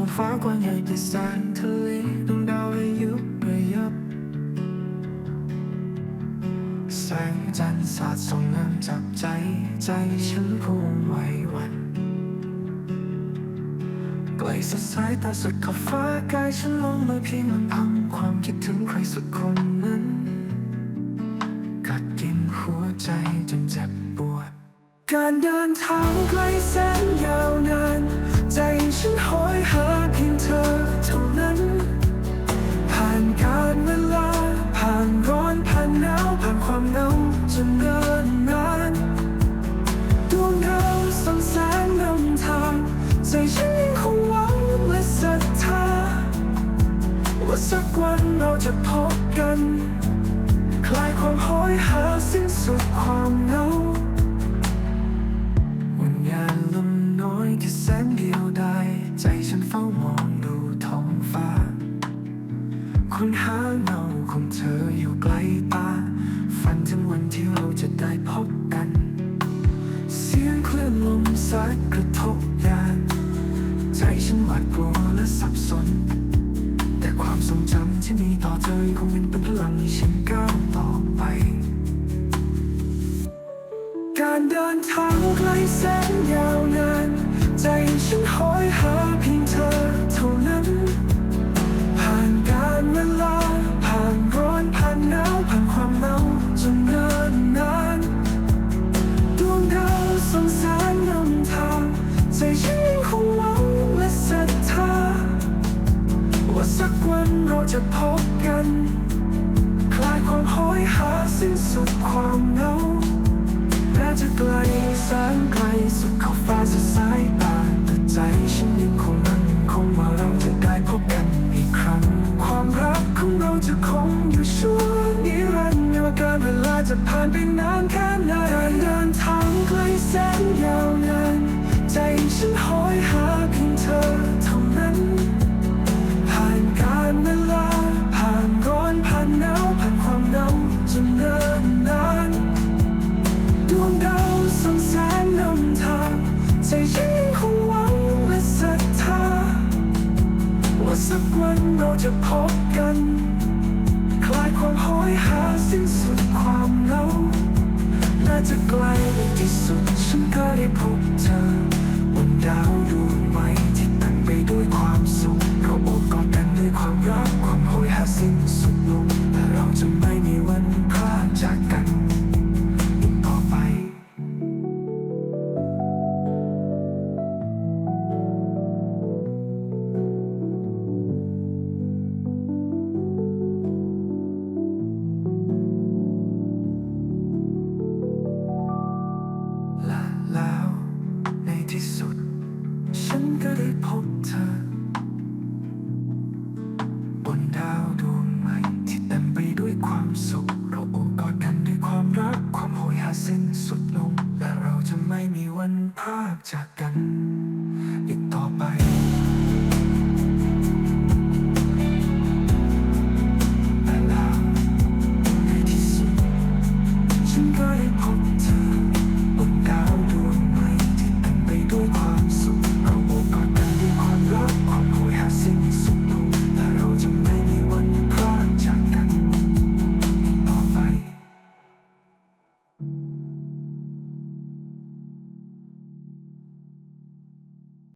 ท้องฟ้ากว้างใหญ่ที่แสนทะเลดวงดาวระยุระยับ แสงจันทร์สาดส่องงามจับใจ ใจฉันพุ่งไหวหวันไกลสุดสายตาสุดขอบฟ้ากายฉันลงมาเพียงลำพังความคิดถึงใครสักคนนั้น กัดกินหัวใจจนเจ็บปวด การเดินทางไกลแสนยาวนาน สักวันเราจะพบกัน คลายความห้อยหาสิ้นสุดความเหงาวันยานลมน้อยแค่แสนเดียวได้ ใจฉันเฝ้ามองดูท้องฟ้าคุณหาเงาของเธออยู่ไกลตา ฝันถึงวันที่เราจะได้พบกัน เสียงคลื่นลมซัดกระทบยาน ใจฉันหวาดกลัวและสับสน แต่ความทรงจำที่มีต่อเธอคงเป็นพลังให้ฉันก้าวต่อไป การเดินทางไกลแสนยาวนานใจฉันห้อยหา จะพบกัน คลายความห้อยหาสิ้นสุดความเหงาแม้จะไกลแสนไกลสุดขอบฟ้าสุดสายตาแต่ใจฉันยังคงมั่นคงว่าเราจะได้พบกันอีกครั้ง ความรักของเราจะคงอยู่ชั่วนิรันดร์ไม่ว่าการเวลาจะผ่านไปนานแค่ไหนการเดินทางไกลแสนยาวนานใจฉันห้อยหา ใจฉันยังคงหวังและศรัทธาว่าสักวันเราจะพบกัน คลายความหอยหาสิ้นสุดความเหงาน่าจะไกลที่สุดฉันก็ได้พบเธอบนดาวดวงใหม่ ก็ได้พบเธอ บนดาวดวงใหม่ที่เต็มไปด้วยความสุข เราโอบกอดกันด้วยความรักความโหยหาสิ้นสุดลง และเราจะไม่มีวันพาดจากกัน อีกต่อไปล้ที่สุดฉันก็ได้พบเธอ